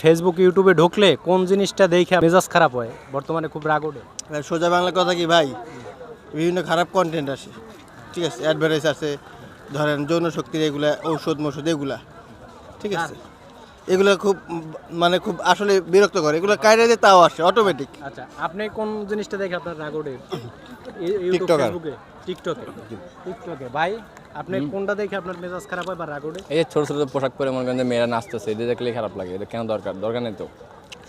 Facebook ইউটিউবে ঢুকলে কোন জিনিসটা দেখে মেজাজ খারাপ হয়? বর্তমানে খুব রাগ ওঠে। সোজা বাংলা কথা কি ভাই? বিভিন্ন খারাপ কন্টেন্ট আসে। ঠিক আছে অ্যাডভার্টাইজ আছে, ধরেন যৌন শক্তির এগুলা ঔষধ মৌষধ এগুলা। ঠিক আছে? এগুলো খুব মানে খুব আসলে বিরক্ত করে। এগুলো কায়রা দিয়ে তাও আসে অটোমেটিক আচ্ছা আপনি কোন জিনিসটা দেখে আপনার রাগ ওঠে। ফেসবুকে? টিকটকে? টিকটকে। ভাই আপনি কোনটা দেখে আপনার মেজাজ খারাপ হয় বা রাগ ওঠে? এই যে ছোট ছোট পোশাক পরে মনে করেন যে মেয়েরা নাচতেছে এদের দেখলেই খারাপ লাগে এটা কেন দরকার? দরকার নেই তো।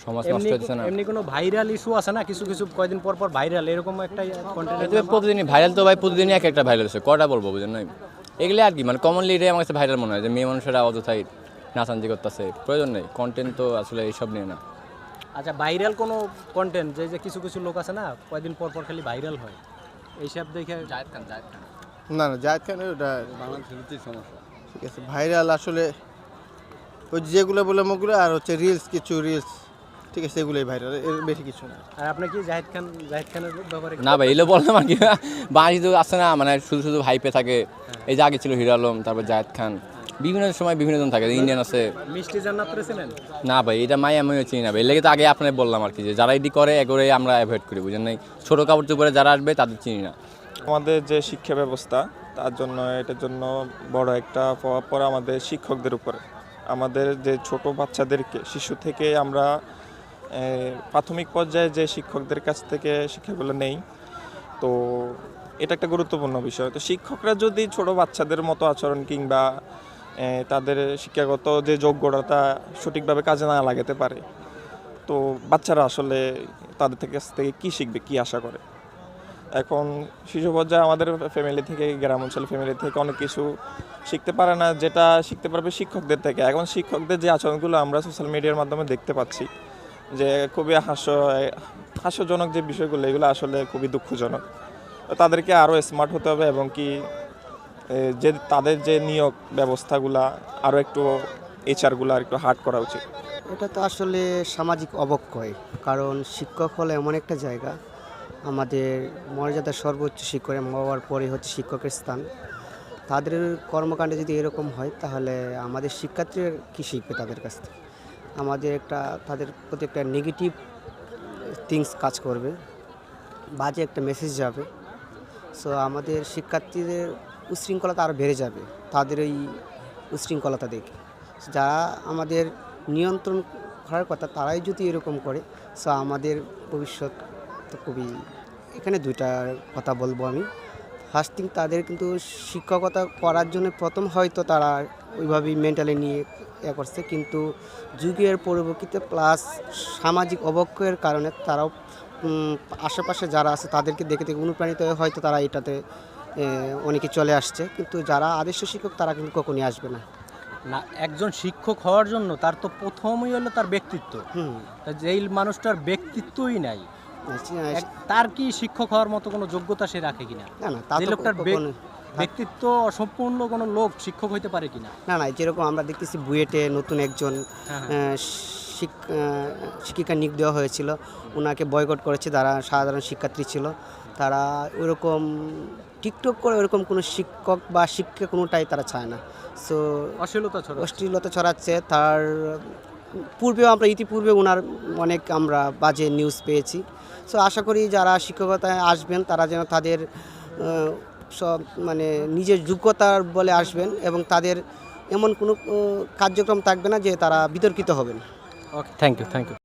সমাজ নষ্ট এমনি হচ্ছে না। এমনি কোনো ভাইরাল ইস্যু আছে না? কিছু কিছু কয়দিন পর পর ভাইরাল এরকম একটা কন্টেন্ট প্রতিদিনই ভাইরাল তো ভাই প্রতিদিনই এক একটা ভাইরাল হচ্ছে। কটা বলব বুঝেন নাই? এগুলো আর কি মানে কমনলি এটাই আমার কাছে ভাইরাল মনে হয় যে মেয়ে মানুষেরা অযথাই নাচাঞ্জি করতেছে প্রয়োজন নেই কন্টেন্ট তো আসলে এইসব নিয়ে না। আচ্ছা ভাইরাল কোনো কন্টেন্ট যে যে কিছু কিছু লোক আছে না কয়দিন পর পর খালি ভাইরাল হয়? এইসব দেখে জায়েদ খান জায়েদ খান। না না জায়দ খানের ওটা সমস্যা। ঠিক আছে ভাইরাল আসলে ওই যেগুলো বলে ওগুলো আর হচ্ছে রিলস কিছু রিলস ঠিক আছে এগুলোই ভাইরাল এর বেশি কিছু না। আর আপনি কি জাহিদ খান জাহিদ খানের ব্যাপারে না ভাই এগুলো বললাম আর কি। বাঙালি তো আছে না মানে শুধু শুধু হাইপে থাকে। এই যে আগে ছিল হিরো আলম তারপর জায়েদ খান। বিভিন্ন সময় বিভিন্ন জন থাকে ইন্ডিয়ান আছে। মিষ্টি জান্নাত রেছিলেন না ভাই এটা মাই আমিও চিনি না ভাই। লেগে তো আগে আপনার বললাম আর কি যে যারা এডি করে এগুলোই আমরা অ্যাভয়েড করি বুঝেন নাই? ছোটো কাপড় চোপড়ে যারা আসবে তাদের চিনি না। আমাদের যে শিক্ষা ব্যবস্থা তার জন্য এটার জন্য বড় একটা প্রভাব পড়ে আমাদের শিক্ষকদের উপরে। আমাদের যে ছোট বাচ্চাদেরকে শিশু থেকে আমরা প্রাথমিক পর্যায়ে যে শিক্ষকদের কাছ থেকে শিক্ষাগুলো নেই তো এটা একটা গুরুত্বপূর্ণ বিষয়। তো শিক্ষকরা যদি ছোট বাচ্চাদের মতো আচরণ কিংবা তাদের শিক্ষাগত যে যোগ্যতা সঠিকভাবে কাজে না লাগাতে পারে। তো বাচ্চারা আসলে তাদের থেকে কাছ থেকে কী শিখবে, কী আশা করে? এখন শিশু পর্যায়ে আমাদের ফ্যামিলি থেকে, গ্রাম অঞ্চল ফ্যামিলি থেকে অনেক কিছু শিখতে পারে না, যেটা শিখতে পারবে শিক্ষকদের থেকে। এখন শিক্ষকদের যে আচরণগুলো আমরা সোশ্যাল মিডিয়ার মাধ্যমে দেখতে পাচ্ছি, যে খুবই হাস্য, হাস্যজনক যে বিষয়গুলো, এগুলো আসলে খুবই দুঃখজনক। তাদেরকে আরও স্মার্ট হতে হবে এবং কি যে তাদের যে নিয়োগ ব্যবস্থাগুলা আরও একটু এইচআরগুলো আর একটু হার্ড করা উচিত। এটা তো আসলে সামাজিক অবক্ষয়, কারণ শিক্ষক হলো এমন একটা জায়গা। আমাদের মর্যাদা সর্বোচ্চ শিক্ষক হওয়ার পরে হচ্ছে শিক্ষকের স্থান। তাদের কর্মকাণ্ডে যদি এরকম হয়, তাহলে আমাদের শিক্ষার্থীরা কী শিখবে তাদের কাছ থেকে? আমাদের একটা, তাদের প্রতি একটা নেগেটিভ থিংস কাজ করবে। বাজে একটা মেসেজ যাবে। সো আমাদের শিক্ষার্থীদের উশৃঙ্খলতা আরও বেড়ে যাবে, তাদের এই উশৃঙ্খলতা দেখে। যারা আমাদের নিয়ন্ত্রণ করার কথা, তারাই যদি এরকম করে, সো আমাদের ভবিষ্যৎ তো খুবই, এখানে দুইটা কথা বলব আমি। ফার্স্ট থিং তাদের কিন্তু শিক্ষকতা করার জন্য প্রথম হয়তো তারা ওইভাবেই মেন্টালি নিয়ে ইয়ে করছে, কিন্তু যুগের পরিপ্রেক্ষিতে প্লাস সামাজিক অবক্ষয়ের কারণে তারাও আশেপাশে যারা আছে, তাদেরকে দেখে দেখে অনুপ্রাণিত হয়ে হয়তো তারা এটাতে অনেকে চলে আসছে। কিন্তু যারা আদর্শ শিক্ষক তারা কিন্তু কখনই আসবে না। না একজন শিক্ষক হওয়ার জন্য তার তো প্রথমই হলো তার ব্যক্তিত্ব। যেই মানুষটার ব্যক্তিত্বই নাই তার কি শিক্ষক হওয়ার মতো কোনো যোগ্যতা সে রাখে কিনা? না তা যে তো লোকটার ব্যক্তিত্ব অসম্পূর্ণ কোনো লোক শিক্ষক হইতে পারে কিনা? না না যেরকম আমরা দেখতেছি বুয়েটে নতুন একজন হ্যাঁ, আহ, শিক্ষিকা নিয়োগ দেওয়া হয়েছিল। ওনাকে বয়কট করেছে যারা সাধারণ শিক্ষার্থী ছিল। তারা ওরকম টিকটক করে ওরকম কোনো শিক্ষক বা শিক্ষা কোনোটাই তারা চায় না। সো অশ্লীলতা ছড়া অশ্লীলতা ছড়াচ্ছে। তার পূর্বেও আমরা ইতিপূর্বে ওনার অনেক আমরা বাজে নিউজ পেয়েছি। সো আশা করি যারা শিক্ষকতায় আসবেন তারা যেন তাদের সব মানে নিজের যোগ্যতার বলে আসবেন এবং তাদের এমন কোনো কার্যক্রম থাকবে না যে তারা বিতর্কিত হবেন। Okay thank you thank you